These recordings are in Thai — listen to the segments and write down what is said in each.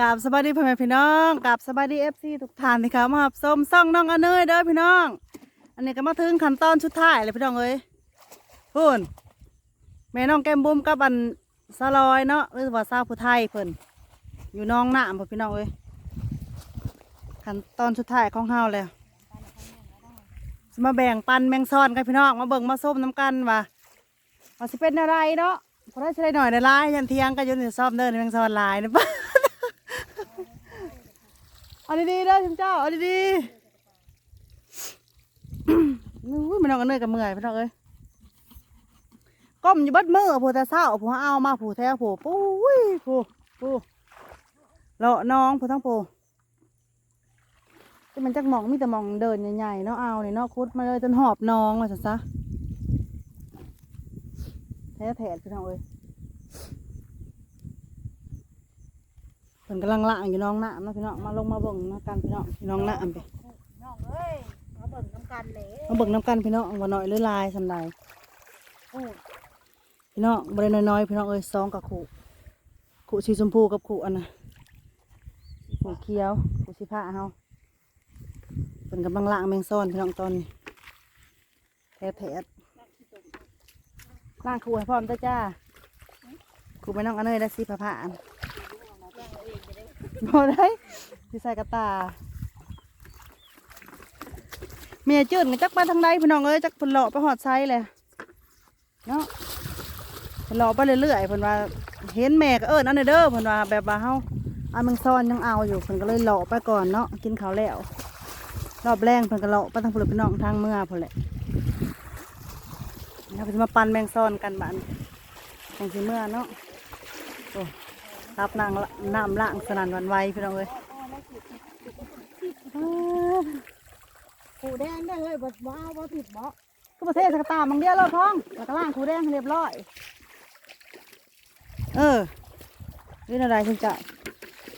กราบสวัสดีพ่อแม่พี่น้องกราบสวัสดีเอฟซีทุกท่านที่เขามารับชมซ่องน้องอเนยเด้อพี่น้อง อันนี้ก็มาถึงขั้นตอนสุดท้ายเลยพี่น้องเอ้ยพูนแม่น้องแก้มบุ้มกับอันสลอยเนาะหรือว่าสาวผู้ไทยเพิ่นอยู่น้องหน้าพ่อพี่น้องเอ้ยขั้นตอนสุดท้ายของเฮาแล้วมาแบ่งปันแมงซ่อนกันพี่น้องมาเบิ่งมาส้มน้ำกันว่าว่าสิเป็นอะไรเนาะเพอได้ใช้หน่อยในลายยันเทียงก็อยืนซ่อมเดินแมงซ่อนลายนะปะ เอาดีๆเด้อชิมเจ้าเอาดีๆนู้ยมันนองกันเนื่อยกับเมื่อยพี่น้องเอ้ยก้มอยู่บัดมือผู้แต่เศร้าผู้เอามาผู้แท้ผู้ปุ้ยผู้ผู้เลาะน้องผู้ทั้งผู้ที่มันจักมองมีแต่มองเดินใหญ่ๆเนาะเอาเนี่ยเนาะคุดมาเลยจนหอบน้องมาซะซะแท้แถดพี่น้องเอ้ย เพิ่นกำลังล่างอยู่น้องหน้าเนาะพี่น้องมาลงมาเบิ่งนะกันพี่น้องพี่น้องหน้าไปน้องเอ้ยมาเบิ่งน้ำกันเลยมาเบิ่งน้ำกันพี่น้องว่าน้อยหรือหลายสำใดโอ้พี่น้องบริน้อยๆพี่น้องเอ้ยซองกับขู่ขู่สีชมพูกับขู่อันน่ะขู่เขียวขู่สีผ้าเฮาเป็นกำลังล่างแมงซ่อนพี่น้องตอนนี้แท้แท้ล่างขู่ให้พร้อมจ้าจ้าขู่ไปน้องอันเนยได้สีผ้าผ้าอัน บอได้ที่ใส่กระตาเมียจืดกันจักไปทางใดพี่น้องเอ้ยจักเพนเลาะไปหอดไซเลยเนาะเพิ่อไปเรื่อยๆเพิ่นว่า เห็นแม่ก็เอิ้นอันเด้อเพิ่นว่าแบบว่าเฮาอันมังซ่อนยังเอาอยู่เพิ่นก็เลยรอไปก่อนเนาะกินข้าวแล้วรอบแรงเพิ่นก็รอไปทางพุ่นพี่น้องทางเมื่อพุ่นแหละเราไปมาปั่นแมงซ่อนกันบ้านทางสิเมื่อเนาะโอ้ รับนางละน้ำล่างสนั่นหวันไหวพี่น้องเอ้ยอ้าวผูแดงได้เลยบ่บ่เอาบ่ผิดบ่ก็ประเทศสกตามบางเดียวเลยพ้องแล้วก็ล่างคูแดงให้เรียบร้อย เออเรื่องอะไรคุณเจ้า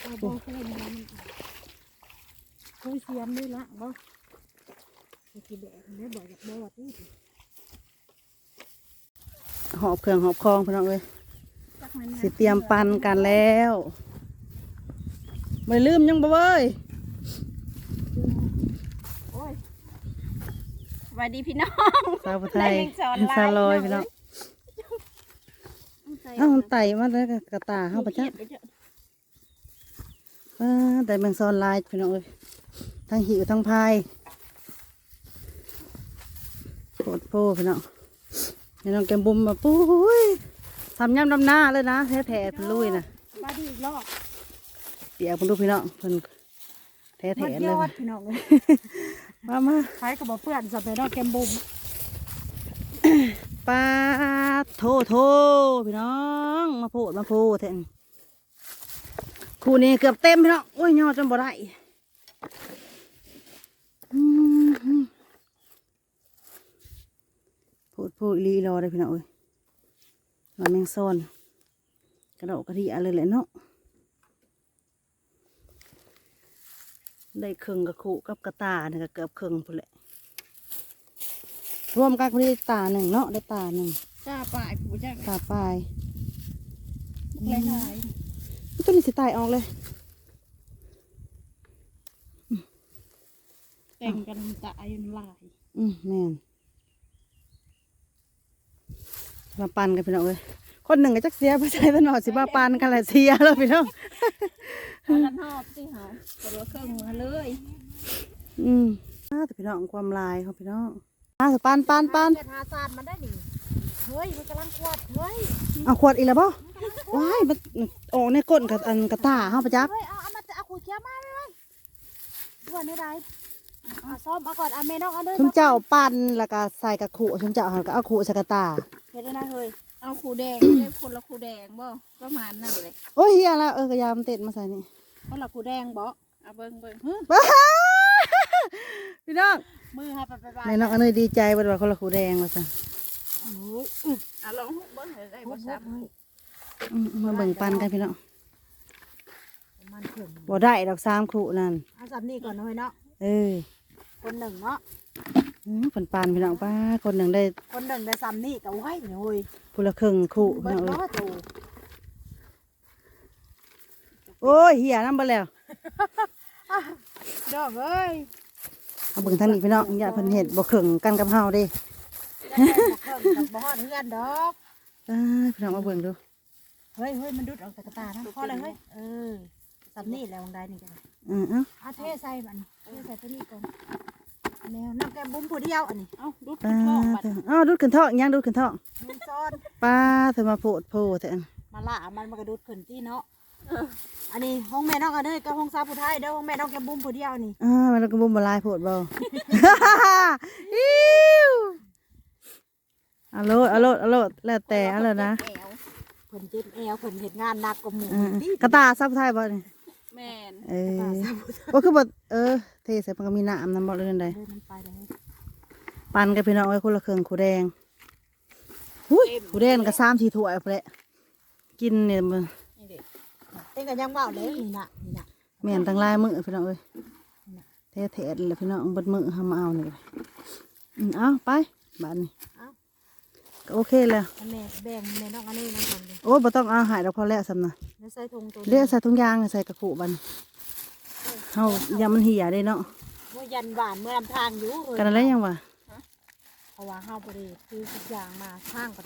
เอาบ่ใช่มันมันคุยเสียมนี่ละบ่สิแดงได้บ่อยากบ่ว่าติหอบเครื่องหอบคองพี่น้องเอ้ยจักมัน สิเตรียมปันกันแล้วไม่ลืมยังบ่เว้ยโอ้ยสวัสดีพี่น้องสาวผู้ไทยได้แมงสอนลายสาวลอยพี่พี่น้น้อองงเอ้ามันไต่มาแล้วก็กระตาเฮาปะจ๊ะว้าแต่แมงซอนลายพี่น้องเอ้ยทั้งหิวทั้งพายโคตรโพพี่น้องนี่น้องแกมบุมมาปุ้ย ทำย่ำดำหน้าเลยนะแท้แท้ๆเพิ่นลุยนะมาดีอีกรอบเปียกเพิ่นดูพี่น้องเพิ่นแท้มัแท้ดเลยยอดพี่น้องเลยมามาคล้ายกับบ่เพื่อนสับไปดอกแกมบุมปลาโทโทพี่น้อง มาโพดมาโพดแทนคู่นี้เกือบเต็มพี่น้องโอ้ยยอดจนบ่ได้อืมโพดโพดอีหลีรอได้พี่น้องเอ้ย มาแมงซอนกระโดดกระดิ่อะไรแหละเนาะได้ครึ่งกับขู่กับกระตาเนี่ยก็เกือบครึ่งพุ่นแหละรวมกันคนได้ตาหนึ่งเนาะได้ตาหนึ่งจ้าป่ายผู้จ้าตาปลายหลายหลายตัวนี้สิตายออกเลยแต่งกันตายหลายอืมแม่น มาปันกันพี่น้องเอ้ยคนหนึ่งก็จักเสียไปใช้ตลอดสิมาปันกันแหละเสียแล้วพี่น้องเอากันหอบสิเหรอคนละเครื่องมาเลย อืมอ้าแต่พี่น้องความลายของพี่น้องอ้าสปันปันปันเกิดหาซานมันได้ดิเฮ้ยมันกำลังขวดเฮ้ยเอาขวดอีกแล้วบ่ว้ายมันออกในก้นกับอันกระตาเฮาปะจักเฮ้ยเอาเอามาจะเอาขวดเขียวมาเลยด่วนได้ไดเอาซ่อมเอาก่อนเอาเมนอกเอาเลยชุมเจ้าปันแล้วก็ใส่กระขู่ชุมเจ้าหันก็เอาขู่ใส่กระตา เห็นแล้วนะเฮ้ยเอาขูแดงเลยคนละขูแดงบ่ประมาณนั่นเลยโอ้ยเฮียแล้วเออกระยามนเต็ดมาใส่นี่คนละขูแดงบ่เอาเบิ่งเบิ่งฮึว้าพี่น้องมือให้ไปไปไปในน้องอันนี้ดีใจว่าว่าคนละขู่แดงว่าจ้ะโอ้ยอื้อเอาลองหุบเบิ่งให้ได้บ่ซ้ำอืมมาเบิ่งปันกันพี่น้องมันเพิ่มบ่ได้ดอกสามขู่นั่นเอาสับนี่ก่อนหน่อยเนาะเออคนหนึ่งเนาะ อืมเพิ่นปันพี่น้องป้าคนหนึ่งได้คนหนึ่งได้ซ้ำนี่กับไว้เนี่ยเฮ้ยผู้ละครึ่งขู่พี่เบิดน้องเอ้ยเนาะตูโอ้ยเหี้ยน้ำเบ่แล้วดอกเอ้ยเอาเบิ่งทางนี้พี่น้องอย่าเพิ่นเฮ็ดบ่เข่งกันกับเฮาเด้แล้วแต่บ่เพิ่นกับบ่ฮอดเฮือนดอกเอ้ยพี่น้องมาเบิ่งดูเฮ้ยเฮ้ยมันดุดออกจากกระตานะพอเลยเฮ้ยเออสำนี่แล้ววงใดนี่กันอือเอ้าเอาเทใส่บัดนเทใส่ตัวนี้ก่อน แนวน้ำแกงบุ้มผู้เดียวอันนี้เอ้าดูดปลาขึ้นท้องบัดเถอะอ้าวดูดขึ้นท้องยังดูดขึ้นท้องมันซ้อนปลาเธอมาโพดโพแท้อันมาละมันมากระดุดขึ้นที่เนาะอันนี้ห้องแม่น้องอันนี้กับห้องซาผู้ไทยเด้อห้องแม่น้องแกงบุ้มผู้เดียวนี่อ่ามันก็บ่บ่ลายโพดบ่อิ้วเอาโลดเอาโลดเอาโลดแล้วแต่เอาแล้วนะแอวเพิ่นเจ็บแอวเพิ่นเฮ็ดงานหนักกว่าหมู่อือดีกระตาซับไทยบ่นี่ แม่นเออบ่คือบ่เออเทใส่มันก็มีน้ำนำบ่เรื่องใดเดินมันไปเลยปั่นกับพี่น้องไว้คนละเครื่องขูแดงอุ้ยขูแดงก็3 4ถ้วยพุ่นแหละกินเนี่ยมันนี่เด็กเต้นกันยังเว้าเลยนี่น่ะนี่น่ะแม่นตั้งหลายมื้อพี่น้องเอ้ยแท้ๆเลยพี่น้องเบิดมื้อเฮามาเอานี่อืมเอาไปบัดนี้เอ้าก็ โอเคแล้วอันแม่แบ่งแม่น้องอันนี้นั่นก่อนเลยโอ้ยบ่ต้องเอาหายดอกพอแล้วสำนะแล้วใส่ถุงตัวเรียกใส่ถุงยางใส่กระปุกบันเฮาอย่ามันเหี่ยได้เนาะเมื่อยันหวานเมื่อลำทางอยู่เอ้ยกันอะไรยังวะเพราะว่าเฮาบ่ได้คือทุกอย่างมาทางก็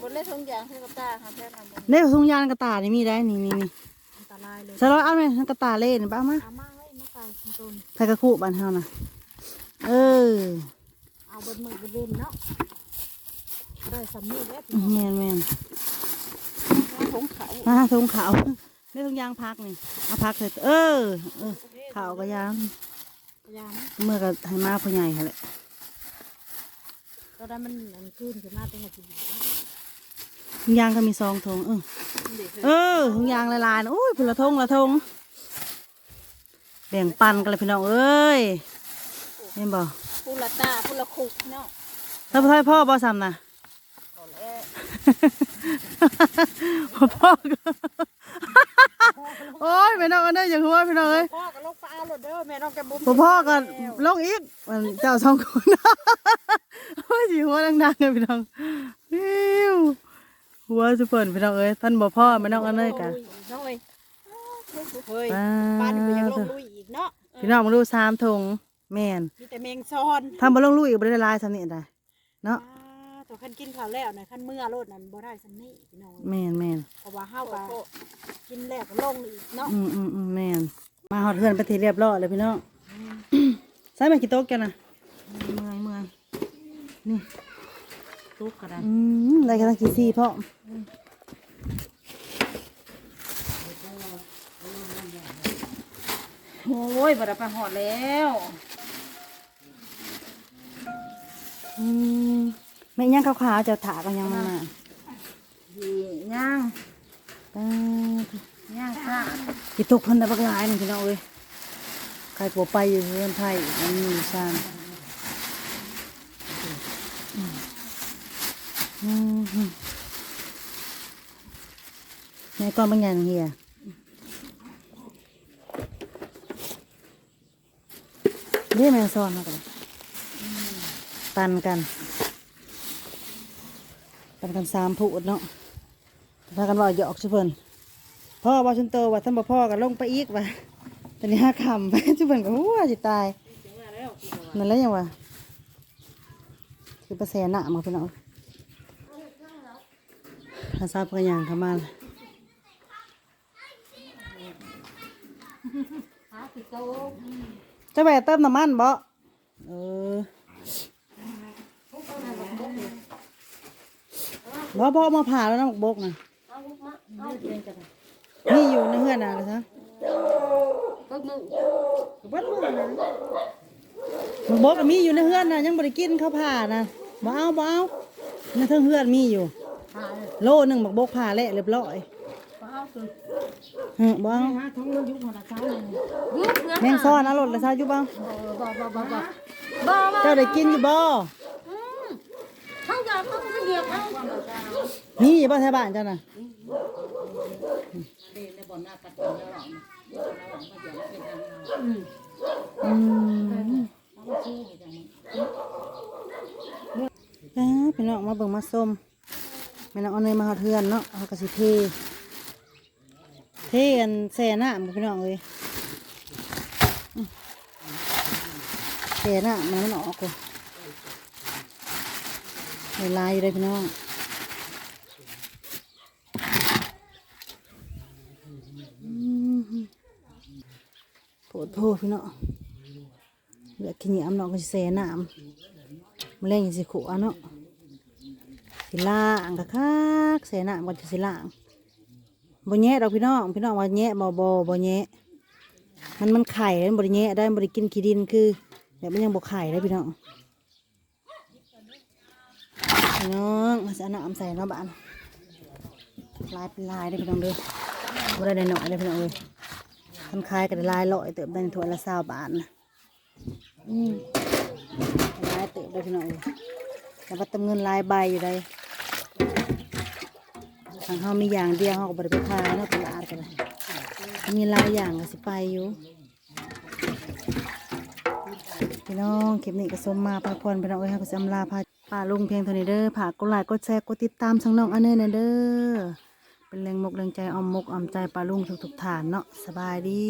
บนเล่ทุงยางคือกระตาค่ะแพทย์ทำบนเด้ถุงยางกระตายนี่มีได้นี่นี่นี่อันตรายเลยใส่ร้อยเอาไหมกระตายเล่นบ้ามาเอามาไว้มาใส่ถุงตนใส่กระปุกบันเฮานะเออเอาบนมือบนเล่นเนาะ ได้สำนีแล้วแม่นแม่นถุงเขามาถุงขาวได้ถุงยางพักนี่เอาพักเสร็จเออเออขาวก็ยางยามเมื่อก็ให้มาพ่อใหญ่หั่นแหละตอนนั้นมันอันขึ้นขึ้นมาเป็นอาทิตย์ถุงยางก็มีซองถุงเออเด็กเออถุงยางละลายๆนะโอ้ยพุ่นละทงละทงแบ่งปันกันเลยพี่น้องเอ้ยเห็นบ่ผู้ละตาผู้ละคุกเนาะถ้าพ่อพ่อบ่ซ้ำนะก่อนแล้ว พ่อก็โอ้ยแม่น้องอันนี้อย่างหัวพี่น้องเอ้ยพ่อก็ลงฟ้าโลดเด้อแม่น้องแกบุ้มพ่อพ่อก็ลงอีกมันเจ้าสองคนโอ้ยสิหัวดังๆเลยพี่น้องฮิวหัวสุเปิ่นพี่น้องเอ้ยท่านบ่พ่อแม่น้องอันนี้กันน้องเอ้ยเฮ้ยป้าบ้านนี่ก็ยังลงลุยอีกเนาะพี่น้องมาดูสามถุงแม่นมีแต่แมงซ้อนทำบ่ลงลุยอีกบ่ได้หลายสำนี่ได้เนาะอ่า ตัวขั้นกินข้าวแล้วนะขั้นเมื่อโลดนั้นบ่ได้สันนี่พี่น้องแม่นแม่นเพราะว่าเฮาก็กินแล้วก็ลงอีกเนาะอืมอืมอืมแม่นมาหอดเพื่อนไปทีเรียบร้อยเลยพี่น้องใส่มากี่โต๊ะกันนะเมื่อยเมื่อยนี่โตุกก็ได้อืมอะไรกันตั้งกี่ซี่พ่อโอ้ยบ่ได้ไปหอดแล้ว อืม ไม่ย่างขาวๆเจะถากันยังมันมาดีย่างป้าย่างค่ะกี่ตกเพันได้บักหลายนี่พี่น้องเอ้ยใครกลัวไปอยู่เรือนไทยมันมีอยู่ซานอืมอืมอืมแม่ก้อนบางอย่างเฮียเรียกแมงซอนมากันปันกัน ปันกันสามผูดเนาะพากันว่าหยอกชุเพิ่นพ่อว่าชุนโตว่าท่านบ่พ่อกันลงไปอีกว่ะตอนนี้ห้าคำชุเพิ่นก็ว่าสิตายนั่นแหละยังวะคือประแสหน้ามาพี่น้องถ้าทราบกันอย่างขมาเลยจะไปเติมน้ำมันบ่เออ บ่บ่เอามาผ่าแล้วน้ำบกนะนี่อยู่ในเฮือนน่ะเลยซะก็มือบัดมือนะมันบอกว่ามีอยู่ในเฮือนนะยังบริกินข้าวผ่านะบ่เอาบ่เอาในเทิงเฮือนมีอยู่หาโลหนึ่งบักบกผ่าเละเรียบร้อยบ่เอาคือเออบ่เอาหาท้องมันยุบหัวเช้าเลยแมงซ้อนนะรถละซาอยู่บ่บ่บ่บ่บ่บ่เจ้าได้กินอยู่บ่ทั้งยา ทั้งเหยียบเอามีอยู่บ่แถวบ้านเจ้าน่ะอืมเอ้ยพี่น้องมาเบิ่งมาส้มแม่น้องเอาเนยมาหอดเทือนเนาะเอากระสิเทเทกันแซ่น้ำพี่น้องเลยแซ่น้ำมันมันออกเลย เวลายอยู่เลยพี่น้องอืมโผดโพพี่น้องเหลือขี้เหนียวน้องก็สิแซ่น้ำมันแรงอย่างสิขวเนาะสิล่างกะคักแซ่น้ำก็จะสิล่างบ่แย่ดอกพี่น้องพี่น้องว่าแย่บ่บ่บ่แย่มันมันไข่แล้วมันบ่ได้แย่ได้บ่ได้กินขี้ดินคือแบบมันยังบ่ไข่เลยพี่น้อง พี่น้องมาใส่น้ำใส่เนาะบ้านลายเป็นลายได้พี่น้องเด้อบ่ได้ได้หน่อยเลยพี่น้องเอ้ยคันคายก็ได้ลายลอยเติบได้ถ้วยละ20บาทนะอืมลายเติบได้พี่น้องเอ้ยแต่ว่าตำเงินลายใบอยู่ได้ทางเขามีอย่างเดียวเขาก็บริไปขายเนาะตลาดกันเลยมีหลายอย่างก็สิไปอยู่พี่น้องคลิปนี้ก็สมมาพักผ่อนพี่น้องเอ้ยเขาก็จะอำลาพา ป่าลุงเพียงเท่านี้เด้อฝากกดไลค์กดแชร์กดติดตามช่องน้องอันเนอร์นะเด้อเป็นแรงมกแรงใจออมมกออมใจป่าลุงทุกๆฐานเนาะสบายดี